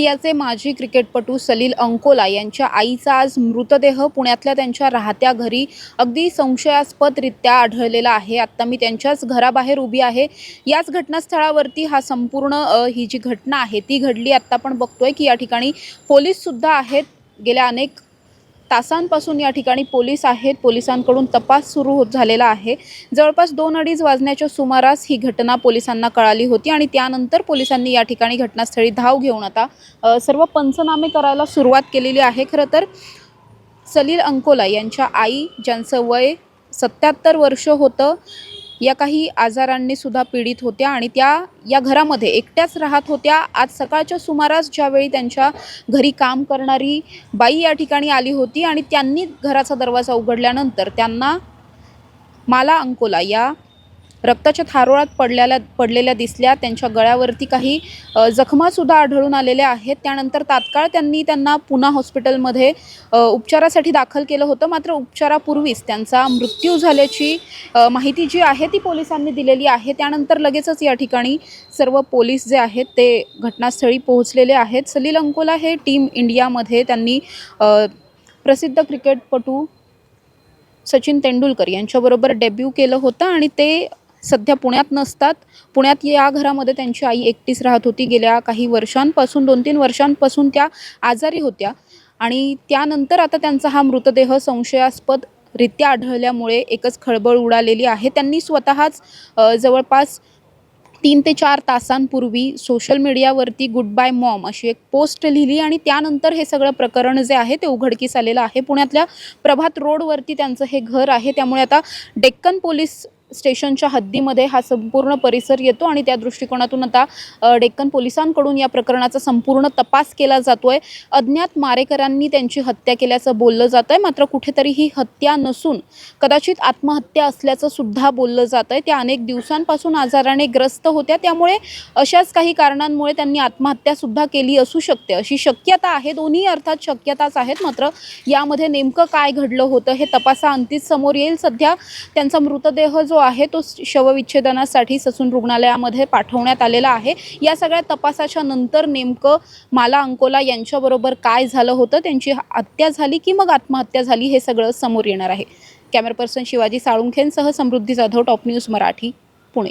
इंडियाचे माजी क्रिकेटपटू सलील अंकोला यांच्या आईचा आज मृतदेह पुण्यातल्या त्यांच्या राहत्या घरी अगदी संशयास्पदरित्या आढळलेला आहे. आत्ता मी त्यांच्याच घराबाहेर उभी आहे. याच घटनास्थळावरती हा संपूर्ण ही जी घटना आहे ती घडली. आत्ता आपण बघतोय की या ठिकाणी पोलीससुद्धा आहेत. गेल्या अनेक तासांपासून या ठिकाणी पोलीस आहेत. पोलिसांकडून तपास सुरू होत झालेला आहे. जवळपास दोन अडीच वाजण्याच्या सुमारास ही घटना पोलिसांना कळाली होती आणि त्यानंतर पोलिसांनी या ठिकाणी घटनास्थळी धाव घेऊन आता सर्व पंचनामे करायला सुरुवात केलेली आहे. खरं तर सलील अंकोला यांच्या आई ज्यांचं वय सत्याहत्तर वर्ष होतं या काही आजारांनी सुद्धा पीडित होत्या आणि त्या या घरामध्ये एकट्याच राहत होत्या. आज सकाळच्या सुमारास ज्यावेळी त्यांच्या घरी काम करणारी बाई या ठिकाणी आली होती आणि त्यांनी घराचा दरवाजा उघडल्यानंतर त्यांना माला अंकोला या रक्ताच्या थारोळात पडलेल्या पडलेल्या दिसल्या. त्यांच्या गळ्यावरती काही जखमासुद्धा आढळून आलेल्या आहेत. त्यानंतर तात्काळ त्यांनी त्यांना पुन्हा हॉस्पिटलमध्ये उपचारासाठी दाखल केलं होतं. मात्र उपचारापूर्वीच त्यांचा मृत्यू झाल्याची माहिती जी आहे ती पोलिसांनी दिलेली आहे. त्यानंतर लगेचच या ठिकाणी सर्व पोलीस जे आहेत ते घटनास्थळी पोहोचलेले आहेत. सलील अंकोला हे टीम इंडियामध्ये त्यांनी प्रसिद्ध क्रिकेटपटू सचिन तेंडुलकर यांच्याबरोबर डेब्यू केलं होतं आणि ते सध्या पुण्यात नसतात. पुण्यात या घरामध्ये त्यांची आई एकटीच राहत होती. गेल्या काही वर्षांपासून दोन तीन वर्षांपासून त्या आजारी होत्या. आणि त्यानंतर आता त्यांचा हा मृतदेह संशयास्पद रित्या आढळल्यामुळे एकच खळबळ उडालेली आहे. त्यांनी स्वतःच जवळपास तीन ते चार तासांपूर्वी सोशल मीडियावरती गुड बाय मॉम अशी एक पोस्ट लिहिली आणि त्यानंतर हे सगळं प्रकरण जे आहे ते उघडकीस आलेलं आहे. पुण्यातल्या प्रभात रोडवरती त्यांचं हे घर आहे. त्यामुळे आता डेक्कन पोलीस स्टेशनच्या हद्दीमध्ये हा संपूर्ण परिसर येतो आणि त्या दृष्टिकोनातून आता डेक्कन पोलिसांकडून या प्रकरणाचा संपूर्ण तपास केला जातोय. अज्ञात मारेकरांनी त्यांची हत्या केल्याचं बोललं जात आहे मात्र कुठेतरी ही हत्या नसून कदाचित आत्महत्या असल्याचं सुद्धा बोललं जात आहे त्या अनेक दिवसांपासून आजाराने ग्रस्त होत्या. त्यामुळे अशाच काही कारणांमुळे त्यांनी आत्महत्या सुद्धा केली असू शकते. अशी शक्यता आहे. दोन्ही अर्थात शक्यताच आहेत. मात्र यामध्ये नेमकं काय घडलं होतं हे तपासा अंतिम समोर येईल. सध्या त्यांचा मृतदेह जो आहे तो शवविच्छेदनासाठी ससून रुग्णालयामध्ये पाठवण्यात आलेला आहे. या सगळ्या तपासाच्या नंतर नेमकं माला अंकोला यांच्याबरोबर काय झालं होतं? त्यांची हत्या झाली की मग आत्महत्या झाली हे सगळं समोर येणार आहे. कॅमेरा पर्सन शिवाजी साळुंखेंसह समृद्धी जाधव टॉप न्यूज मराठी पुणे.